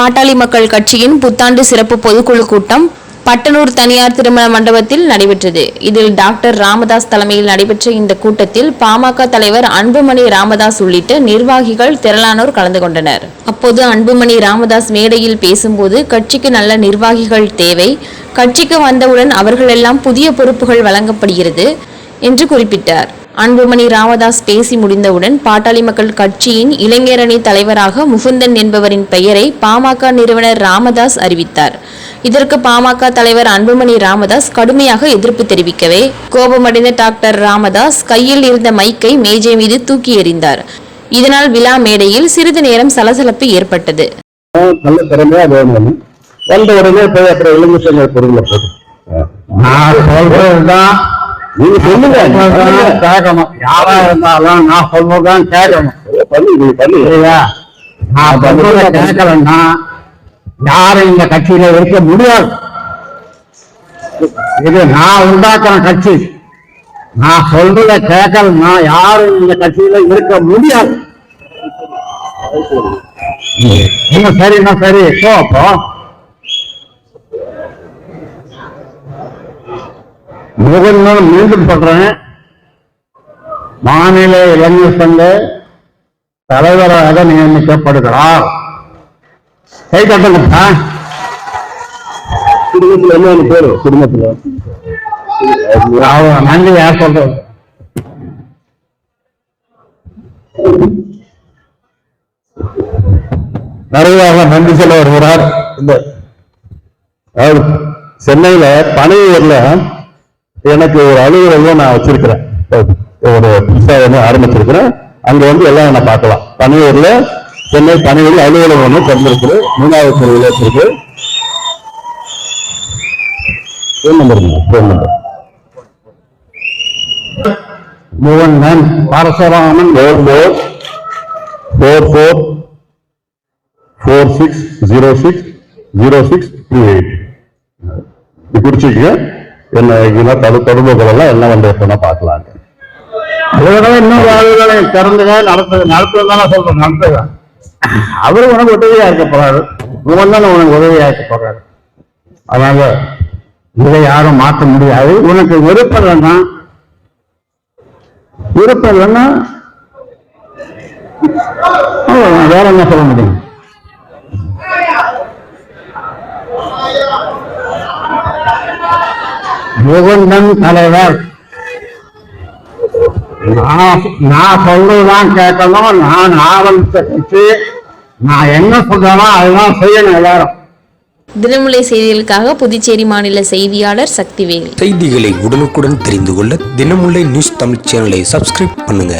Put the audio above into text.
பாட்டாளி மக்கள் கட்சியின் புத்தாண்டு சிறப்பு பொதுக்குழு கூட்டம் பட்டனூர் தனியார் திருமண மண்டபத்தில் நடைபெற்றது. இதில் டாக்டர் ராமதாஸ் தலைமையில் நடைபெற்ற இந்த கூட்டத்தில் பாமக தலைவர் அன்புமணி ராமதாஸ் உள்ளிட்ட நிர்வாகிகள் திரளானோர் கலந்து கொண்டனர். அப்போது அன்புமணி ராமதாஸ் மேடையில் பேசும்போது கட்சிக்கு நல்ல நிர்வாகிகள் தேவை கட்சிக்கு வந்தவுடன் அவர்களெல்லாம் புதிய பொறுப்புகள் வழங்கப்படுகிறது என்று குறிப்பிட்டார். அன்புமணி ராமதாஸ் பேசி முடிந்தவுடன் பாட்டாளி மக்கள் கட்சியின் இளைஞரணி தலைவராக முகுந்தன் என்பவரின் பெயரை பாமக நிறுவனர் ராமதாஸ் அறிவித்தார். இதற்கு பாமக தலைவர் அன்புமணி ராமதாஸ் கடுமையாக எதிர்ப்பு தெரிவிக்கவே கோபமடைந்த டாக்டர் ராமதாஸ் கையில் இருந்த மைக்கை மேஜை மீது தூக்கி எறிந்தார். இதனால் விழா மேடையில் சிறிது நேரம் சலசலப்பு ஏற்பட்டது. நல்ல திறமையா வேணும். வந்த உடனே போய் அப்புறம் இளைஞர் பொருளை போட்டு நான் சொல்றதுதான் நீங்க சொல்லுங்க. கேட்கணும். யாரா இருந்தாலும் நான் சொல்றதுதான் கேட்கணும். பண்ணி நீங்க பண்ணி. சரியா? நான் சொல்றத கேட்கலன்னா யாரும் இந்த கட்சியில இருக்க முடியாது. இது நான் உண்டாக்குற கட்சி. நான் சொல்றத கேட்கலன்னா யாரும் இந்த கட்சியில இருக்க முடியாது. என்ன சரின்னா சரி போ அப்போ முகன்னு மீண்டும் சொல்றேன். மாநில இளைஞர் சங்க தலைவராக நியமிக்கப்படுகிறார். கை தட்டுங்கப்பா குடும்பத்துல என்ன பேரு? குடும்பத்துல. நன்றி யார் சொல்றது? நிறைவாக நன்றி சொல்ல வருகிறார். இந்த அதாவது சென்னையில பனையூர்ல எனக்கு ஒரு அலுவலகம் நான் வச்சிருக்கிறேன். ஒரு புதுசா ஒன்று ஆரம்பிச்சிருக்கிறேன். அங்க வந்து எல்லாம் என்ன பார்க்கலாம். பனையூர்ல சென்னை பனையூர்ல அலுவலகம் ஒன்று திறந்திருக்கு மூணாவது தெருவில் வச்சிருக்கு. Phone number phone number Mukundan Parasuraman four four four four four six zero six zero six three eight இது குறிச்சிக்க என்ன இதெல்லாம் தடு தொடர்புகள் எல்லாம் என்ன வந்து எப்போனா பார்க்கலாம் அலுவலகம் இன்னொரு ஆளுகளை திறந்துக நடத்துது நடத்துவதான சொல்றேன் நடத்துக அவரு உனக்கு உதவியா இருக்க போறாரு. முகந்தன் உனக்கு உதவியா இருக்க போறாரு. அதனால இதை யாரும் மாற்ற முடியாது. உனக்கு விருப்பம் இல்லைன்னா விருப்பம் இல்லைன்னா அவ்வளவுதான். வேற என்ன சொல்ல முடியும்? முகுந்தன் தலைவர். நான் நான் சொல்றதுதான் கேட்கணும். நான் ஆரம்பிச்ச கட்சி நான் என்ன சொல்றேனோ அதுதான் செய்யணும் எல்லாரும். தினமலை செய்திகளுக்காக புதுச்சேரி மாநில செய்தியாளர் சக்திவேல். செய்திகளை உடனுக்குடன் தெரிந்து கொள்ள தினமுல்லை நியூஸ் தமிழ் சேனலை சப்ஸ்கிரைப் பண்ணுங்க.